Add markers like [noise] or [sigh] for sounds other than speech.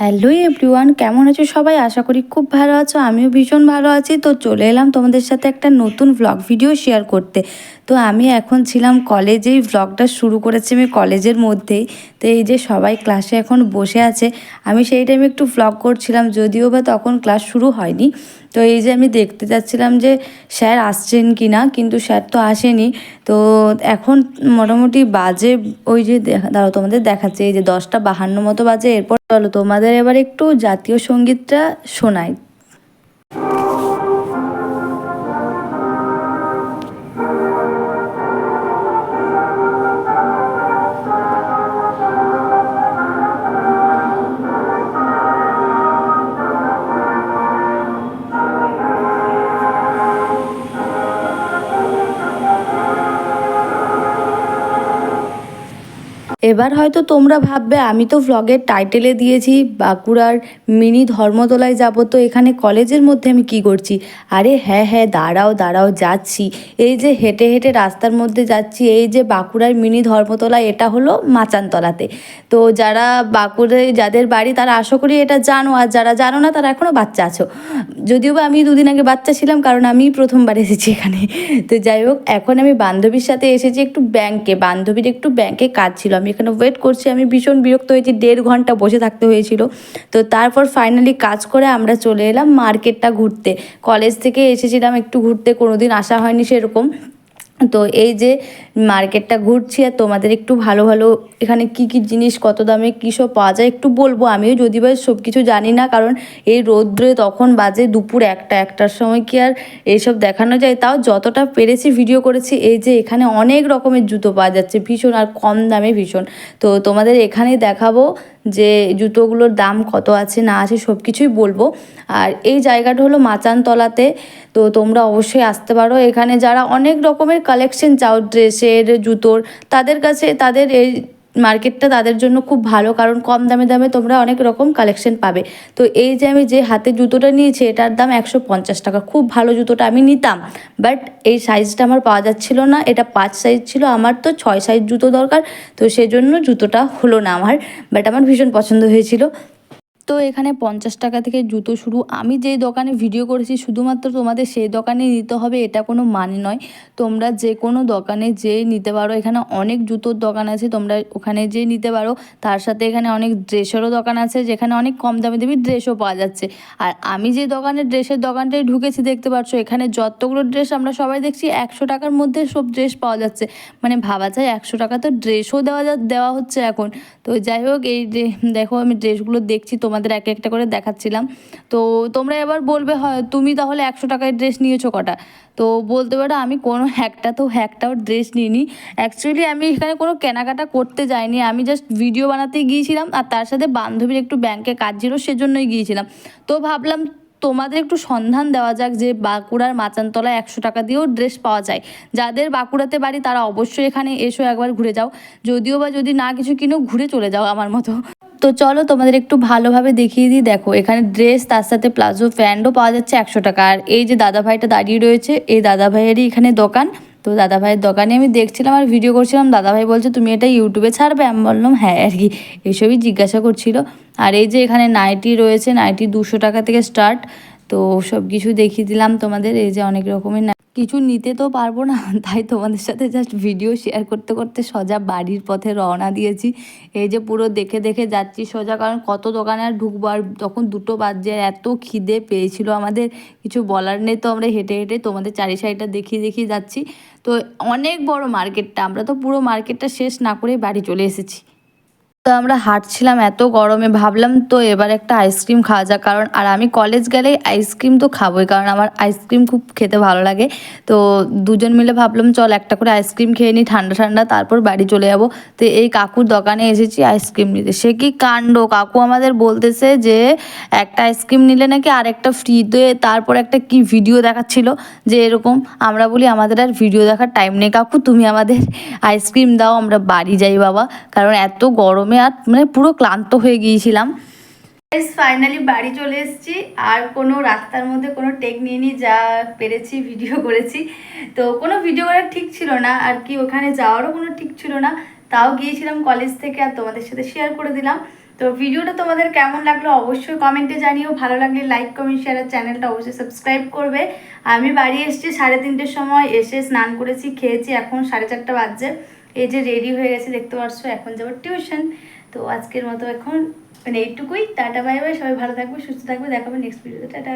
Hello everyone, কেমন আছো সবাই? আশা করি খুব ভালো আছো, আমিও ভীষণ ভালো আছি। তো চলে এলাম তোমাদের সাথে একটা নতুন ব্লগ ভিডিও শেয়ার করতে। তো আমি এখন ছিলাম কলেজেই ভ্লগটা শুরু করেছি আমি কলেজের মধ্যেই। তো এই যে সবাই ক্লাসে এখন বসে আছে, আমি সেই টাইমে একটু ব্লগ করছিলাম, যদিও বা তখন ক্লাস শুরু হয়নি। তো এই যে আমি দেখতে যাচ্ছিলাম যে স্যার আসছেন কি না কিন্তু স্যার তো আসেনি। তো এখন মোটামুটি বাজে, ওই যে দাঁড়াও তোমাদের দেখাচ্ছে, এই যে দশটা বাহান্ন মতো বাজে, এরপর চলো তোমাদের এবার একটু জাতীয় সঙ্গীতটা শোনাই। এবার হয়তো তোমরা ভাববে, আমি তো ভ্লগের টাইটেলে দিয়েছি, বাঁকুড়ার মিনি ধর্মতলায় যাব, তো এখানে কলেজের মধ্যে আমি কি করছি? আরে হ্যাঁ হ্যাঁ দাঁড়াও দাঁড়াও, যাচ্ছি। এই যে হেঁটে হেঁটে রাস্তার মধ্যে যাচ্ছি, এই যে বাঁকুড়ার মিনি ধর্মতলা এটা হলো মাচানতলাতে। তো যারা বাঁকুড়ায় যাদের বাড়ি, তারা আশা করি এটা জানো, আর যারা জানো না, তারা এখনও বাচ্চা আছো। যদিও বা আমি দুদিন আগে বাচ্চা ছিলাম, কারণ আমি প্রথমবার এসেছি এখানে। তো যাই হোক, এখন আমি বান্ধবীর সাথে এসেছি একটু ব্যাংকে বান্ধবীর একটু ব্যাংকে কাজ ছিল, আমি এখানে ওয়েট করছি। আমি ভীষণ বিরক্ত হয়েছি, দেড় ঘণ্টা বসে থাকতে হয়েছিল। তো তারপর ফাইনালি কাজ করে আমরা চলে এলাম মার্কেটটা ঘুরতে। কলেজ থেকে এসেছিলাম, একটু ঘুরতে, কোনোদিন আসা হয়নি সেরকম। তো এই যে মার্কেটটা ঘুরছি আর তোমাদের একটু ভালো ভালো এখানে কি কি জিনিস, কত দামে কী সব পাওয়া যায় একটু বলব। আমিও যদি বা সব কিছু জানি না, কারণ এই রৌদ্রে তখন বাজে দুপুর একটা, একটার সময় কি আর এইসব দেখানো যায়। তাও যতটা পেরেছি ভিডিও করেছি, এই যে এখানে অনেক রকমের জুতো পাওয়া যাচ্ছে, ভীষণ আর কম দামে ভীষণ। তো তোমাদের এখানে দেখাবো যে জুতোগুলোর দাম কত আছে, না আছে সব কিছুই বলব। আর এই জায়গাটা হলো মাচানতলাতে, তো তোমরা অবশ্যই আসতে পারো। এখানে যারা অনেক রকমের কালেকশন চাও ড্রেসের জুতোর, তাদের কাছে তাদের এই মার্কেটটা তাদের জন্য খুব ভালো, কারণ কম দামে দামে তোমরা অনেক রকম কালেকশন পাবে। তো এই যে আমি যে হাতে জুতোটা নিয়েছি, এটার দাম একশো পঞ্চাশ টাকা। খুব ভালো জুতোটা আমি নিতাম বাট এই সাইজটা আমার পাওয়া যাচ্ছিল না। এটা পাঁচ সাইজ ছিল, আমার তো ছয় সাইজ জুতো দরকার, তো সেজন্য জুতোটা হলো না আমার বাট আমার ভীষণ পছন্দ হয়েছিল। তো এখানে পঞ্চাশ টাকা থেকে জুতো শুরু। আমি যেই দোকানে ভিডিও করেছি, শুধুমাত্র তোমাদের সেই দোকানে নিতে হবে, এটা কোনো মানে নয়। তোমরা যে কোনো দোকানে যেয়ে নিতে পারো। এখানে অনেক জুতোর দোকান আছে, তোমরা ওখানে যেয়ে নিতে পারো। তার সাথে এখানে অনেক ড্রেসেরও দোকান আছে, যেখানে অনেক কম দামে দামি ড্রেসও পাওয়া যাচ্ছে। আর আমি যে দোকানে, ড্রেসের দোকানটায় ঢুকেছি, দেখতে পাচ্ছ এখানে যতগুলো ড্রেস আমরা সবাই দেখছি, একশো টাকার মধ্যে সব ড্রেস পাওয়া যাচ্ছে। মানে ভাবা যায়, একশো টাকা তো ড্রেসও দেওয়া যা দেওয়া হচ্ছে এখন। তো যাই হোক, এই যে, দেখো আমি ড্রেসগুলো দেখছি তোমাদের এক একটা করে দেখাচ্ছিলাম। তো তোমরা এবার বলবে হয়, তুমি তাহলে একশো টাকায় ড্রেস নিয়েছো কটা? তো বলতে পারো আমি কোনো একটা তো একটাও ড্রেস নিইনি। অ্যাকচুয়ালি আমি এখানে কোনো কেনাকাটা করতে যাইনি। আমি জাস্ট ভিডিও বানাতে গিয়েছিলাম আর তার সাথে বান্ধবীর একটু ব্যাংকে কাজ ছিল সেজন্যই গিয়েছিলাম। তো ভাবলাম তোমাদের একটু সন্ধান দেওয়া যাক যে বাঁকুড়ার মাচানতলায় একশো টাকা দিয়েও ড্রেস পাওয়া যায়। যাদের বাঁকুড়াতে বাড়ি তারা অবশ্যই এখানে এসো একবার ঘুরে যাও। যদিও বা যদি না কিছু কিনো, ঘুরে চলে যাও আমার মতো। তো চলো তোমাদের একটু ভালোভাবে দেখিয়ে দিই। দেখো, এখানে ড্রেস তার সাথে প্লাজো প্যান্টও পাওয়া যাচ্ছে একশো টাকা। আর এই যে দাদা ভাইটা দাঁড়িয়ে রয়েছে, এই দাদা ভাইয়েরই এখানে দোকান। তো দাদা ভাইয়ের দোকানে আমি দেখছিলাম আর ভিডিও করছিলাম। দাদা ভাই বলছে, তুমি এটা ইউটিউবে ছাড়বে? আমি বললাম হ্যাঁ আর কি। এইসবই জিজ্ঞাসা করছিল। আর এই যে এখানে নাইটি রয়েছে নাইটি দুশো টাকা থেকে স্টার্ট তো সব কিছু দেখিয়ে দিলাম তোমাদের। এই যে অনেক রকমের কিছু নিতে তো পারব না, [laughs] তাই তোমাদের সাথে জাস্ট ভিডিও শেয়ার করতে করতে সোজা বাড়ির পথে রওনা দিয়েছি। এই যে পুরো দেখে দেখে যাচ্ছি সোজা, কারণ কত দোকানে আর ঢুকবো, আর তখন দুটো বাজে এত খিদে পেয়েছিল আমাদের। কিছু বলার নেই তো আমরা হেঁটে হেঁটে তোমাদের চারি সাইডটা দেখিয়ে দেখিয়ে যাচ্ছি। তো অনেক বড় মার্কেটটা আমরা তো পুরো মার্কেটটা শেষ না করেই বাড়ি চলে এসেছি। আমরা হাঁটছিলাম এত গরমে, ভাবলাম তো এবার একটা আইসক্রিম খাওয়া যাক। কারণ, আর আমি কলেজ গেলেই আইসক্রিম তো খাবোই, কারণ আমার আইসক্রিম খুব খেতে ভালো লাগে। তো দুজন মিলে ভাবলাম, চল একটা করে আইসক্রিম খেয়ে নিই ঠান্ডা ঠান্ডা, তারপর বাড়ি চলে যাব। তো এই কাকুর দোকানে এসেছি আইসক্রিম নিতে। সে কি কাণ্ড? কাকু আমাদের বলতেছে যে, একটা আইসক্রিম নিলে নাকি আরেকটা ফ্রি দিয়ে তারপর একটা কি ভিডিও দেখাচ্ছিল যে এরকম। আমরা বলি, আমাদের আর ভিডিও দেখার টাইম নেই কাকু, তুমি আমাদের আইসক্রিম দাও, আমরা বাড়ি যাই বাবা। কারণ এত গরমে আর মানে পুরো ক্লান্ত হয়ে গিয়েছিলাম। ফাইনালি বাড়ি চলে এসেছি। আর কোনো রাস্তার মধ্যে কোনো টেক নিয়ে যা পেরেছি ভিডিও করেছি। তো কোনো ভিডিও করার ঠিক ছিল না। আর কি, ওখানে যাওয়ারও কোনো ঠিক ছিল না। তাও গিয়েছিলাম কলেজ থেকে আর তোমাদের সাথে শেয়ার করে দিলাম। তো ভিডিওটা তোমাদের কেমন লাগল অবশ্যই কমেন্টে জানিও। ভালো লাগলে লাইক কমেন্ট শেয়ার চ্যানেলটা অবশ্যই সাবস্ক্রাইব করবে। আমি বাড়ি এসেছি সাড়ে তিনটের সময়। এসে স্নান করেছি, খেয়েছি। এখন সাড়ে চারটা বাজছে। এই যে রেডি হয়ে গেছে, দেখতে পারছ, এখন যাব টিউশন তো আজকের মতো এখন মানে এইটুকুই। টাটা বাই বাই সবাই ভালো থাকবে, সুস্থ থাকবে। দেখাবো নেক্সট ভিডিওতে টাটা।